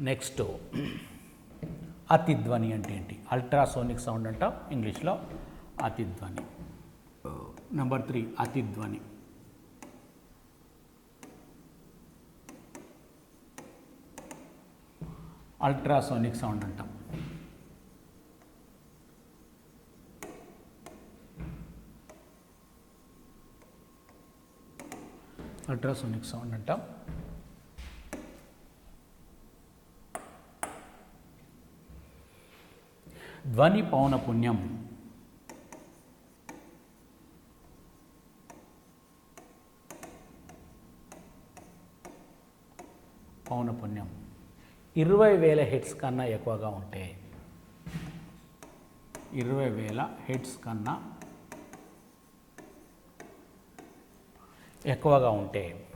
Next అతిధ్వని అంటే ఏంటి? Ultrasonic sound అంటాం ఇంగ్లీష్లో అతిధ్వని. నెంబర్ త్రీ అతిధ్వని. అల్ట్రాసోనిక్ సౌండ్ అంటాం. అల్ట్రాసోనిక్ సౌండ్ అంటాం. ధ్వని పౌనపుణ్యం పౌనపుణ్యం ఇరవై వేల హెడ్స్ కన్నా ఎక్కువగా ఉంటే. ఇరవై వేల హెడ్స్ కన్నా ఎక్కువగా ఉంటే.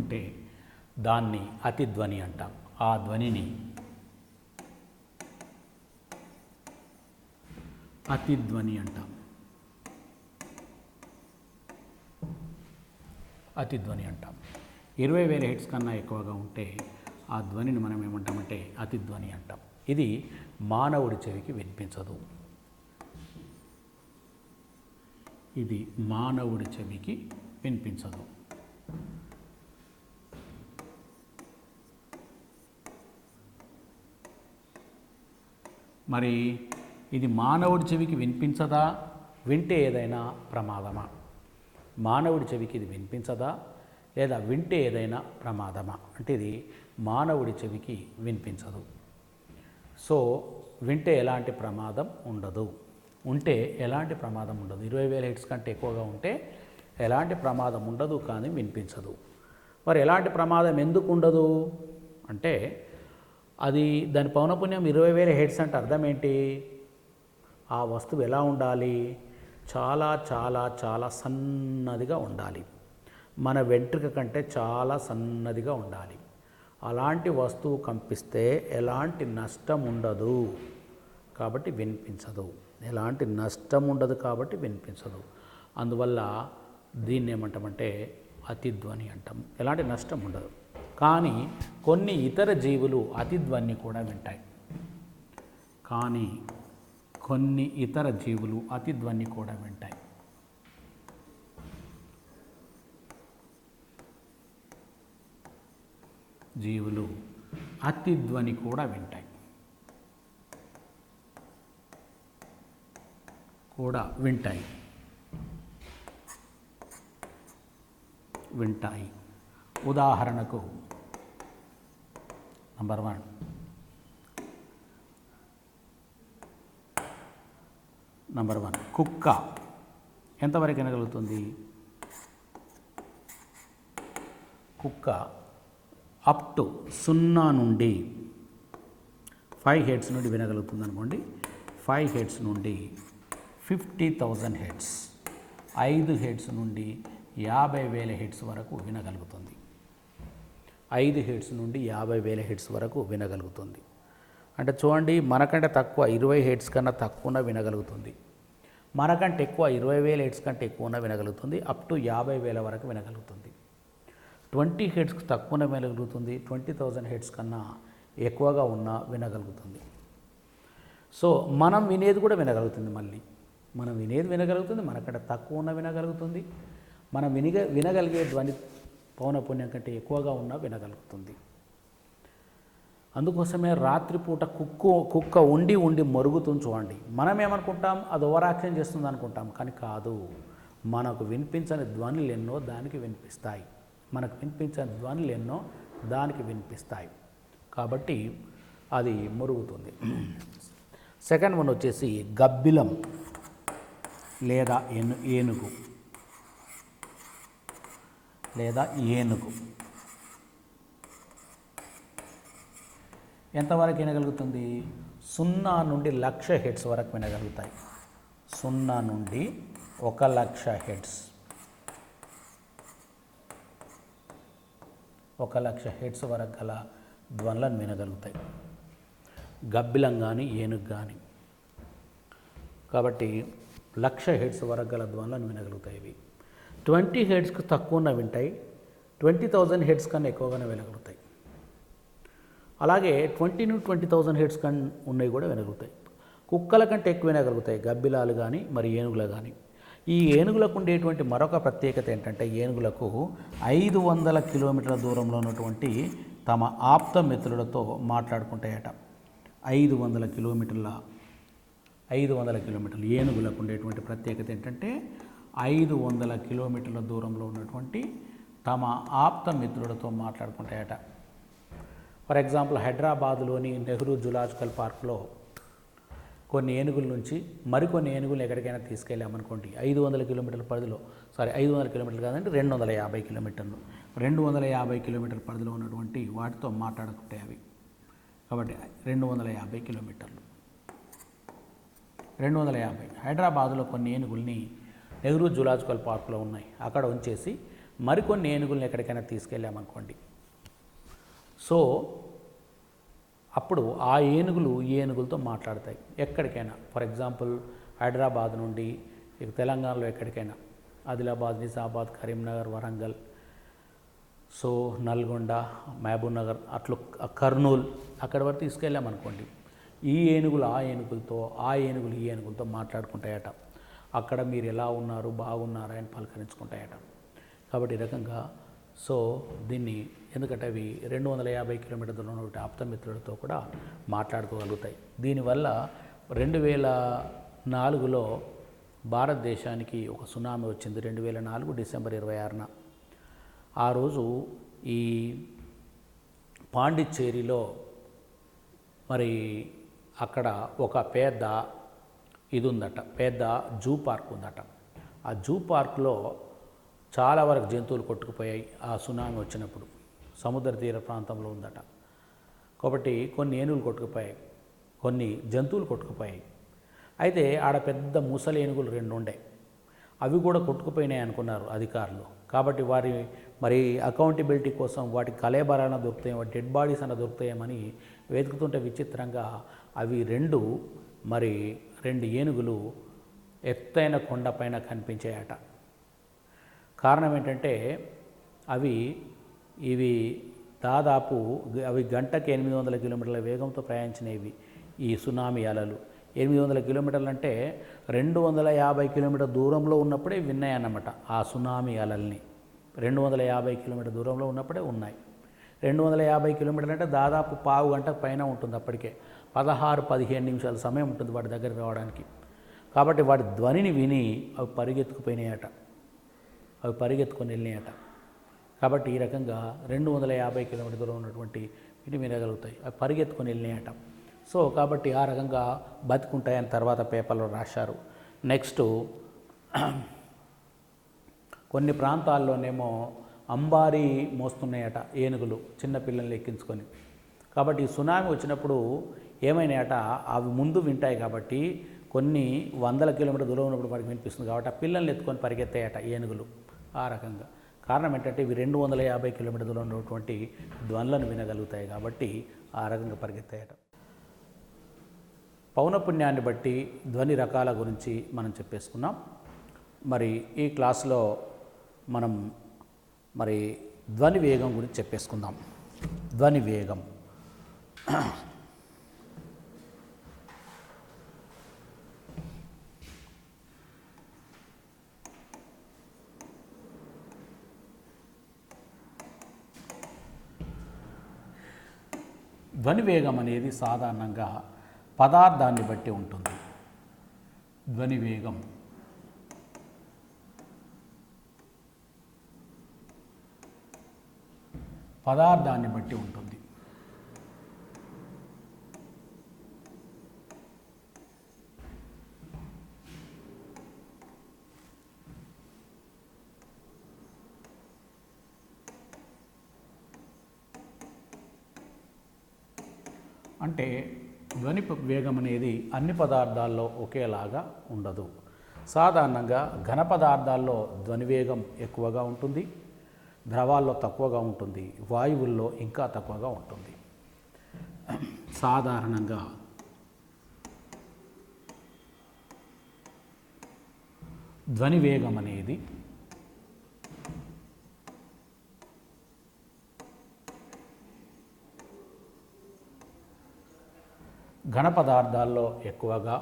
ఉంటే దాన్ని అతిధ్వని అంటాం. ఆ ధ్వనిని అతిధ్వని అంటాం. అతిధ్వని అంటాం. ఇరవై వేల హెడ్స్ కన్నా ఎక్కువగా ఉంటే ఆ ధ్వనిని మనం ఏమంటామంటే అతిధ్వని అంటాం. ఇది మానవుడి చెవికి వినిపించదు. ఇది మానవుడి చెవికి వినిపించదు. మరి ఇది మానవుడి చెవికి వినిపించదా? వింటే ఏదైనా ప్రమాదమా? మానవుడి చెవికి ఇది వినిపించదా? లేదా వింటే ఏదైనా ప్రమాదమా? అంటే ఇది మానవుడి చెవికి వినిపించదు. సో వింటే ఎలాంటి ప్రమాదం ఉండదు. ఉంటే ఎలాంటి ప్రమాదం ఉండదు? ఇరవై వేల హెడ్స్ కంటే ఎక్కువగా ఉంటే ఎలాంటి ప్రమాదం ఉండదు కానీ వినిపించదు. మరి ఎలాంటి ప్రమాదం ఎందుకు ఉండదు? అంటే అది దాని పౌనపుణ్యం ఇరవై వేల హెడ్స్ అంటే అర్థం ఏంటి? ఆ వస్తువు ఎలా ఉండాలి? చాలా చాలా చాలా సన్నదిగా ఉండాలి. మన వెంట్రుక కంటే చాలా సన్నదిగా ఉండాలి. అలాంటి వస్తువు కంపిస్తే ఎలాంటి నష్టం ఉండదు. కాబట్టి వినిపించదు. ఎలాంటి నష్టం ఉండదు కాబట్టి వినిపించదు. అందువల్ల దీన్ని ఏమంటామంటే అతిధ్వని అంటాం. ఎలాంటి నష్టం ఉండదు. కానీ కొన్ని ఇతర జీవులు అతిధ్వని కూడా వింటాయి. కానీ కొన్ని ఇతర జీవులు అతిధ్వని కూడా వింటాయి. జీవులు అతిధ్వని కూడా వింటాయి. కూడా వింటాయి. వింటాయి. ఉదాహరణకు నంబర్ వన్ నంబర్ వన్ కుక్క ఎంతవరకు వినగలుగుతుంది కుక్క అప్ టు సున్నా నుండి ఫైవ్ హెడ్స్ నుండి వినగలుగుతుంది అనుకోండి. ఫైవ్ హెడ్స్ నుండి ఫిఫ్టీ థౌజండ్ హెడ్స్ ఐదు హెడ్స్ నుండి యాభై వేల హెడ్స్ వరకు వినగలుగుతుంది. ఐదు హెడ్స్ నుండి యాభై వేల హెడ్స్ వరకు వినగలుగుతుంది. అంటే చూడండి మనకంటే తక్కువ ఇరవై హెడ్స్ కన్నా తక్కువ వినగలుగుతుంది. మనకంటే ఎక్కువ ఇరవై వేల హెడ్స్ కంటే ఎక్కువన వినగలుగుతుంది. అప్ టు యాభై వేల వరకు వినగలుగుతుంది. ట్వంటీ హెడ్స్కి తక్కువ వినగలుగుతుంది. ట్వంటీ థౌజండ్ హెడ్స్ కన్నా ఎక్కువగా ఉన్న వినగలుగుతుంది. సో మనం వినేది కూడా వినగలుగుతుంది మళ్ళీ. మనం వినేది వినగలుగుతుంది మనకంటే తక్కువ ఉన్న వినగలుగుతుంది. మనం వినిగ వినగలిగే ధ్వని పౌనపుణ్యం కంటే ఎక్కువగా ఉన్న వినగలుగుతుంది. అందుకోసమే రాత్రిపూట కుక్క కుక్క ఉండి ఉండి మరుగుతుంది చూడండి. మనం ఏమనుకుంటాం అది ఓవరాక్షన్ చేస్తుంది అనుకుంటాం కానీ కాదు. మనకు వినిపించని ధ్వనులు ఎన్నో దానికి వినిపిస్తాయి. మనకు వినిపించని ధ్వనులు ఎన్నో దానికి వినిపిస్తాయి. కాబట్టి అది మురుగుతుంది. సెకండ్ వన్ వచ్చేసి గబ్బిలం లేదా ఏను ఏనుగు. లేదా ఏనుగు. ఎంతవరకు వినగలుగుతుంది? సున్నా నుండి లక్ష హెడ్స్ వరకు వినగలుగుతాయి. సున్నా నుండి ఒక లక్ష హెడ్స్. ఒక లక్ష హెడ్స్ వరకు గల ధ్వనులను వినగలుగుతాయి. గబ్బిలం కానీ ఏనుగు కానీ కాబట్టి లక్ష హెడ్స్ వరకు గల ధ్వనులను వినగలుగుతాయి ఇవి. ట్వంటీ హెడ్స్కి తక్కువ వింటాయి ట్వంటీ థౌజండ్ హెడ్స్ కన్నా ఎక్కువగానే వినగలుగుతాయి అలాగే ట్వంటీ ను ట్వంటీ థౌజండ్ హెడ్స్ కన్ ఉన్నవి కూడా వినగలుగుతాయి కుక్కల కంటే ఎక్కువ వినగలుగుతాయి గబ్బిలాలు కానీ మరి ఏనుగులు కానీ ఈ ఏనుగులకు ఉండేటువంటి మరొక ప్రత్యేకత ఏంటంటే ఏనుగులకు ఐదు వందల కిలోమీటర్ల దూరంలో ఉన్నటువంటి తమ ఆప్త మిత్రులతో మాట్లాడుకుంటాయట. ఐదు వందల కిలోమీటర్ల ఐదు వందల కిలోమీటర్లు ఏనుగులకు ఉండేటువంటి ప్రత్యేకత ఏంటంటే ఐదు వందల కిలోమీటర్ల దూరంలో ఉన్నటువంటి తమ ఆప్త మిత్రులతో మాట్లాడుకుంటాయట. ఫర్ ఎగ్జాంపుల్ హైదరాబాద్లోని నెహ్రూ జులాజికల్ పార్క్లో కొన్ని ఏనుగుల నుంచి మరికొన్ని ఏనుగులు ఎక్కడికైనా తీసుకెళ్ళామనుకోండి. ఐదు వందల కిలోమీటర్ల పరిధిలో సారీ ఐదు వందల కిలోమీటర్లు కాదంటే రెండు వందల యాభై కిలోమీటర్లు. రెండు వందల యాభై కిలోమీటర్ల పరిధిలో ఉన్నటువంటి వాటితో మాట్లాడుకుంటాయి అవి. కాబట్టి రెండు వందల యాభై కిలోమీటర్లు. రెండు వందల యాభై. హైదరాబాదులో కొన్ని ఏనుగుల్ని నెహ్రూ జులాజికల్ పార్క్లో ఉన్నాయి. అక్కడ ఉంచేసి మరికొన్ని ఏనుగులను ఎక్కడికైనా తీసుకెళ్ళామనుకోండి. సో అప్పుడు ఆ ఏనుగులు ఈ ఏనుగులతో మాట్లాడతాయి. ఎక్కడికైనా. ఫర్ ఎగ్జాంపుల్ హైదరాబాద్ నుండి తెలంగాణలో ఎక్కడికైనా. ఆదిలాబాద్ నిజామాబాద్ కరీంనగర్ వరంగల్. సో నల్గొండ మహబూబ్ నగర్ అట్లు కర్నూలు అక్కడి వరకు తీసుకెళ్ళామనుకోండి. ఈ ఏనుగులు ఆ ఏనుగులతో ఆ ఏనుగులు ఈ ఏనుగులతో మాట్లాడుకుంటాయట. అక్కడ మీరు ఎలా ఉన్నారు బాగున్నారా అని పలకరించుకుంటాయట. కాబట్టి ఈ రకంగా సో దీన్ని ఎందుకంటే అవి రెండు వందల యాభై కిలోమీటర్ల ఉన్న ఉన్నటువంటి ఆప్తమిత్రులతో కూడా మాట్లాడుకోగలుగుతాయి. దీనివల్ల రెండు వేల నాలుగులో భారతదేశానికి ఒక సునామీ వచ్చింది రెండు వేల నాలుగు డిసెంబర్ ఇరవై ఆరున. ఆ రోజు ఈ పాండిచ్చేరిలో మరి అక్కడ ఒక పెద్ద ఇది ఉందట పెద్ద జూ పార్క్ ఉందట ఆ జూ పార్క్లో చాలా వరకు జంతువులు కొట్టుకుపోయాయి ఆ సునామీ వచ్చినప్పుడు. సముద్ర తీర ప్రాంతంలో ఉందట. కాబట్టి కొన్ని ఏనుగులు కొట్టుకుపోయాయి. కొన్ని జంతువులు కొట్టుకుపోయాయి. అయితే ఆడ పెద్ద ముసలి ఏనుగులు రెండు ఉండే అవి కూడా కొట్టుకుపోయినాయి అనుకున్నారు అధికారులు. కాబట్టి వారి మరి అకౌంటబిలిటీ కోసం వాటి కలేబరాన దొరుకుతాయి వాటి డెడ్ బాడీస్ అన్న దొరుకుతాయేమని వెతుకుతుంటే విచిత్రంగా అవి రెండు మరి రెండు ఏనుగులు ఎత్తైన కొండపైన కనిపించాయట. కారణం ఏంటంటే అవి ఇవి దాదాపు అవి గంటకి ఎనిమిది వందల కిలోమీటర్ల వేగంతో ప్రయాణించినవి ఈ సునామీ అలలు. ఎనిమిది వందల కిలోమీటర్లు అంటే రెండు వందల యాభై కిలోమీటర్ దూరంలో ఉన్నప్పుడే విన్నాయన్నమాట ఆ సునామీ అలల్ని. రెండు వందల యాభై కిలోమీటర్ దూరంలో ఉన్నప్పుడే ఉన్నాయి. రెండు వందల యాభై కిలోమీటర్లు అంటే దాదాపు పావు గంట పైన ఉంటుంది అప్పటికే. పదహారు పదిహేను నిమిషాల సమయం ఉంటుంది వాడి దగ్గరికి రావడానికి. కాబట్టి వాడి ధ్వనిని విని అవి పరిగెత్తుకుపోయినాయట. అవి పరిగెత్తుకొని వెళ్ళినాయట. కాబట్టి ఈ రకంగా రెండు వందల యాభై కిలోమీటర్ దూరం ఉన్నటువంటి ఇటు వినగలుగుతాయి అవి పరిగెత్తుకొని వెళ్ళినాయట. సో కాబట్టి ఆ రకంగా బతుకుంటాయని తర్వాత పేపర్లో రాశారు. నెక్స్ట్ కొన్ని ప్రాంతాల్లోనేమో అంబారీ మోస్తున్నాయట ఏనుగులు చిన్న పిల్లల్ని ఎక్కించుకొని. కాబట్టి సునామీ వచ్చినప్పుడు ఏమైనాయట? అవి ముందు వింటాయి కాబట్టి కొన్ని వందల కిలోమీటర్ దూరం ఉన్నప్పుడు వాడికి వినిపిస్తుంది కాబట్టి ఆ పిల్లల్ని ఎత్తుకొని పరిగెత్తాయట ఏనుగులు ఆ రకంగా. కారణం ఏంటంటే ఇవి రెండు వందల యాభై కిలోమీటర్ దూరం ఉన్నటువంటి ధ్వనులను వినగలుగుతాయి కాబట్టి ఆ రకంగా పరిగెత్తాయట. పౌనపుణ్యాన్ని బట్టి ధ్వని రకాల గురించి మనం చెప్పేసుకున్నాం. మరి ఈ క్లాస్లో మనం మరి ధ్వని వేగం గురించి చెప్పేసుకుందాం. ధ్వని వేగం. ధ్వని వేగం అనేది సాధారణంగా పదార్థాన్ని బట్టి ఉంటుంది. ధ్వని వేగం పదార్థాన్ని బట్టి ఉంటుంది. అంటే ధ్వని వేగం అనేది అన్ని పదార్థాల్లో ఒకేలాగా ఉండదు. సాధారణంగా ఘన పదార్థాల్లో ధ్వని వేగం ఎక్కువగా ఉంటుంది. ద్రవాల్లో తక్కువగా ఉంటుంది. వాయువుల్లో ఇంకా తక్కువగా ఉంటుంది. సాధారణంగా ధ్వని వేగం అనేది ఘన పదార్థాల్లో ఎక్కువగా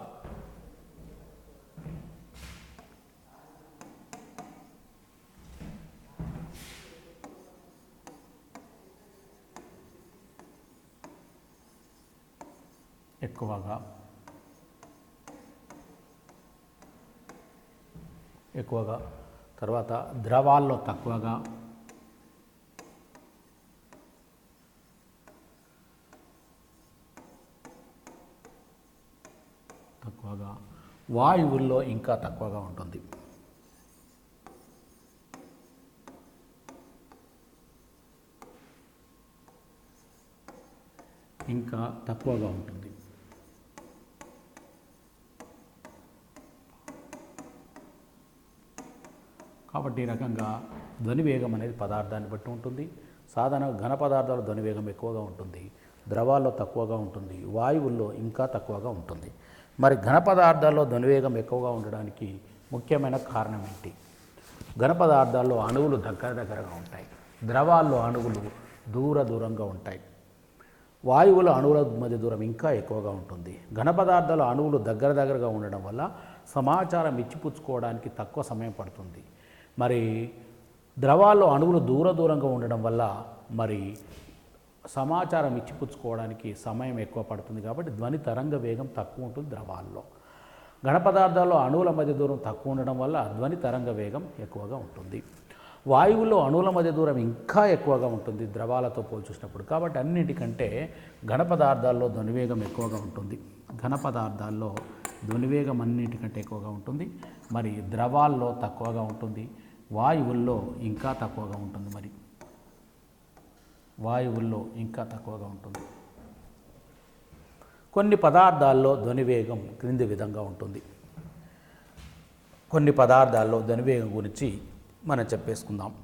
ఎక్కువగా ఎక్కువగా తర్వాత ద్రవాల్లో తక్కువగా తక్కువగా వాయువుల్లో ఇంకా తక్కువగా ఉంటుంది. ఇంకా తక్కువగా ఉంటుంది. కాబట్టి ఈ రకంగా ధ్వనివేగం అనేది పదార్థాన్ని బట్టి ఉంటుంది. సాధారణ ఘన పదార్థాల ధ్వనివేగం ఎక్కువగా ఉంటుంది. ద్రవాల్లో తక్కువగా ఉంటుంది. వాయువుల్లో ఇంకా తక్కువగా ఉంటుంది. మరి ఘన పదార్థాల్లో ధనువేగం ఎక్కువగా ఉండడానికి ముఖ్యమైన కారణం ఏంటి? ఘన పదార్థాల్లో అణువులు దగ్గర దగ్గరగా ఉంటాయి. ద్రవాల్లో అణువులు దూర దూరంగా ఉంటాయి. వాయువుల అణువుల మధ్య దూరం ఇంకా ఎక్కువగా ఉంటుంది. ఘన పదార్థాల అణువులు దగ్గర దగ్గరగా ఉండడం వల్ల సమాచారం ఇచ్చిపుచ్చుకోవడానికి తక్కువ సమయం పడుతుంది. మరి ద్రవాల్లో అణువులు దూర దూరంగా ఉండడం వల్ల మరి సమాచారం ఇచ్చిపుచ్చుకోవడానికి సమయం ఎక్కువ పడుతుంది కాబట్టి ధ్వని తరంగ వేగం తక్కువ ఉంటుంది ద్రవాల్లో. ఘన పదార్థాల్లో అణువుల మధ్య దూరం తక్కువ ఉండడం వల్ల ధ్వని తరంగ వేగం ఎక్కువగా ఉంటుంది. వాయువుల్లో అణువుల మధ్య దూరం ఇంకా ఎక్కువగా ఉంటుంది ద్రవాలతో పోల్చూసినప్పుడు కాబట్టి అన్నిటికంటే ఘన పదార్థాల్లో ధ్వనివేగం ఎక్కువగా ఉంటుంది. ఘన పదార్థాల్లో ధ్వనివేగం అన్నిటికంటే ఎక్కువగా ఉంటుంది. మరి ద్రవాల్లో తక్కువగా ఉంటుంది. వాయువుల్లో ఇంకా తక్కువగా ఉంటుంది మరి. వాయువుల్లో ఇంకా తక్కువగా ఉంటుంది. కొన్ని పదార్థాల్లో ధ్వనివేగం క్రింది విధంగా ఉంటుంది. కొన్ని పదార్థాల్లో ధ్వనివేగం గురించి మనం చెప్పేసుకుందాం.